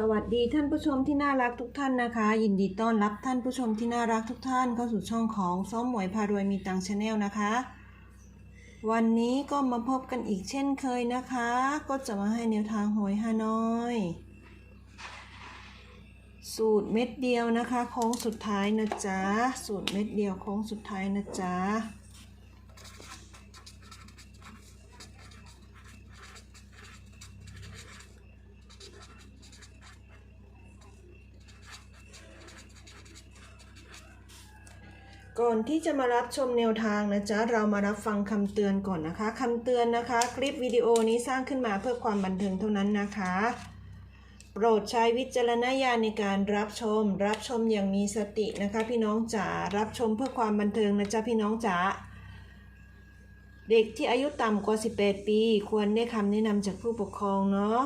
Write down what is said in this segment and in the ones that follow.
สวัสดีท่านผู้ชมที่น่ารักทุกท่านนะคะ ยินดีต้อนรับท่านผู้ชมที่น่ารักทุกท่านเข้าสู่ช่องของซ้อมหมวยพารวยมีตังชาแนลนะคะ วันนี้ก็มาพบกันอีกเช่นเคยนะคะ ก็จะมาให้แนวทางหวยฮานอย สูตรเม็ดเดียวนะคะโค้งสุดท้ายนะจ๊ะสูตรเม็ดเดียวโค้งสุดท้ายนะจ๊ะ ก่อนที่จะมารับชมแนวทางนะจ๊ะ เรามารับฟังคำเตือนก่อนนะคะ คำเตือนนะคะ คลิปวิดีโอนี้สร้างขึ้นมาเพื่อความบันเทิงเท่านั้นนะคะ โปรดใช้วิจารณญาณในการรับชม รับชมอย่างมีสตินะคะ พี่น้องจ๋า รับชมเพื่อความบันเทิงนะจ๊ะพี่น้องจ๋า เด็กที่อายุต่ำกว่า 18 ปี ควรได้คำแนะนำจากผู้ปกครองเนาะ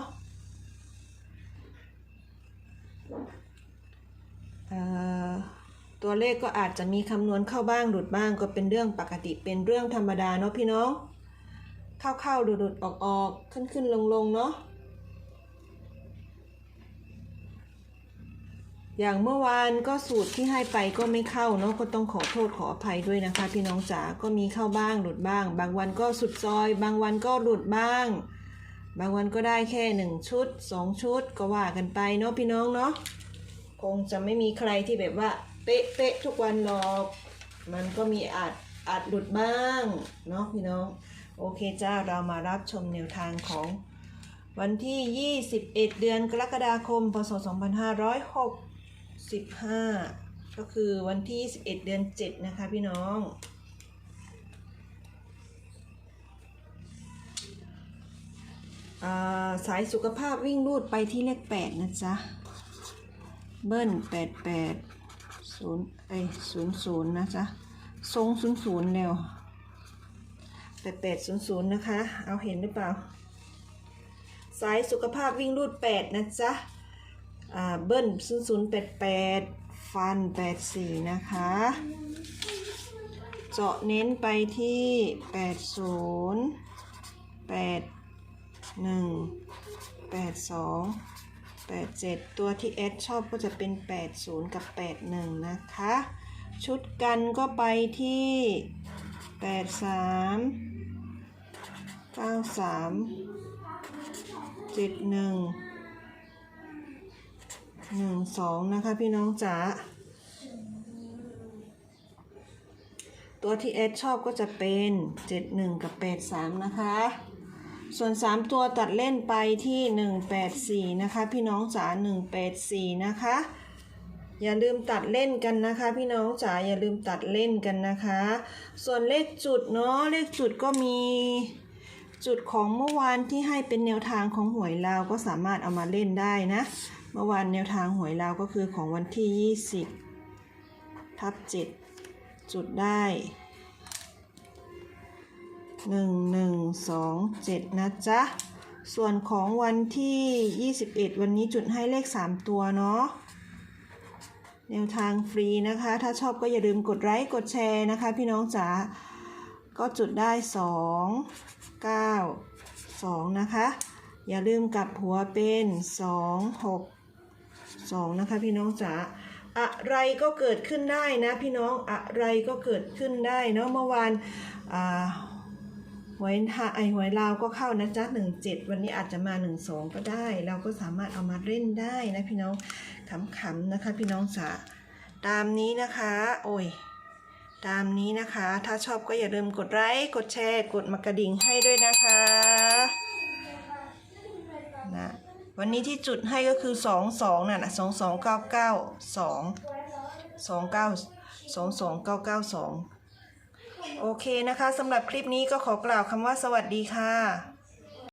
เอ่อ ตัวเลขก็อาจจะมีคำนวณเข้าบ้างหลุดบ้างก็เป็นเรื่องปกติเป็นเรื่องธรรมดาเนาะพี่น้อง เข้าเข้าๆหลุดหลุดออกออกขึ้นขึ้นลงลงๆเนาะอย่างเมื่อวานก็สูตรที่ให้ไปก็ไม่เข้าเนาะก็ต้องขอโทษขออภัยด้วยนะคะ พี่น้องจ๋าก็มีเข้าบ้างหลุดบ้าง บางวันก็สุดซอย บางวันก็หลุดบ้าง บางวันก็ได้แค่หนึ่งชุดสองชุดก็ว่ากันไปเนาะพี่น้องเนาะคงจะไม่มีใครที่แบบว่า เป๊ะเป๊ะทุกวันหรอก มันก็มีอาจอาจหลุดบ้างเนาะพี่น้องโอเคจ้าเรามารับชมแนวทางของวันที่ 21 เดือนกรกฎาคม พศ 2565 ก็คือวันที่ 21 เดือน 7 นะคะพี่น้อง สายสุขภาพวิ่งรูดไปที่เลข 8 นะจ๊ะ เบิ้ลแปดแปด ศูนย์ไอศูนย์ศูนย์นะจ๊ะทรงศูนย์ศูนย์เร็วแปดแปดศูนย์ศูนย์นะคะ เอาเห็นหรือเปล่า สายสุขภาพวิ่งรูดแปดนะจ๊ะเบิ้ลศูนย์ศูนย์แปดแปดฟันแปดสี่นะคะ เจาะเน้นไปที่แปดศูนย์แปดหนึ่งแปดสอง 87 ตัวที่ S ชอบก็จะเป็น 80 กับ 81 นะคะ ชุดกันก็ไปที่ 83 93 71 12 นะคะพี่น้องจ๋าตัวที่ S ชอบก็จะเป็น 71 กับ 83 นะคะ ส่วน 3 ตัวตัดเล่นไปที่ 184 นะคะ พี่น้องจ๋า184 นะคะ อย่าลืมตัดเล่นกันนะคะ พี่น้องจ๋าอย่าลืมตัดเล่นกันนะคะ ส่วนเลขจุดเนาะเลขจุดก็มีจุดของเมื่อวานที่ให้เป็นแนวทางของหวยลาวก็สามารถเอามาเล่นได้นะ เมื่อวานแนวทางหวยลาวก็คือของวันที่ 20 ทับ7จุดได้ หนึ่งหนึ่งสองเจ็ดนะจ๊ะ ส่วนของวันที่ 21 วันนี้จุดให้เลข 3 ตัวเนาะแนวทางฟรีนะคะ ถ้าชอบก็อย่าลืมกดไลค์กดแชร์นะคะ พี่น้องจ๋าก็จุดได้ 2 9 2 นะคะ อย่าลืมกลับหัวเป็น 2 6 2 นะคะ พี่น้องจ๋าอะไรก็เกิดขึ้นได้นะ พี่น้องอะไรก็เกิดขึ้นได้เนาะเมื่อวานอ่า หวยไทยไอหวยลาวก็เข้านะจ๊ะหนึ่งเจ็ดวันนี้อาจจะมาหนึ่งสองก็ได้ เราก็สามารถเอามาเล่นได้นะพี่น้องขำๆนะคะ พี่น้องจ๋าตามนี้นะคะ โอ้ยตามนี้นะคะ ถ้าชอบก็อย่าลืมกดไลค์กดแชร์ กดมากระดิ่งให้ด้วยนะคะนะวันนี้ที่จุดให้ก็คือสองสองน่นะสองสองเก้าเก้าสองสองเก้าสองสองเก้าเก้าสอง โอเคนะคะสำหรับคลิปนี้ก็ขอกล่าวคำว่าสวัสดีค่ะ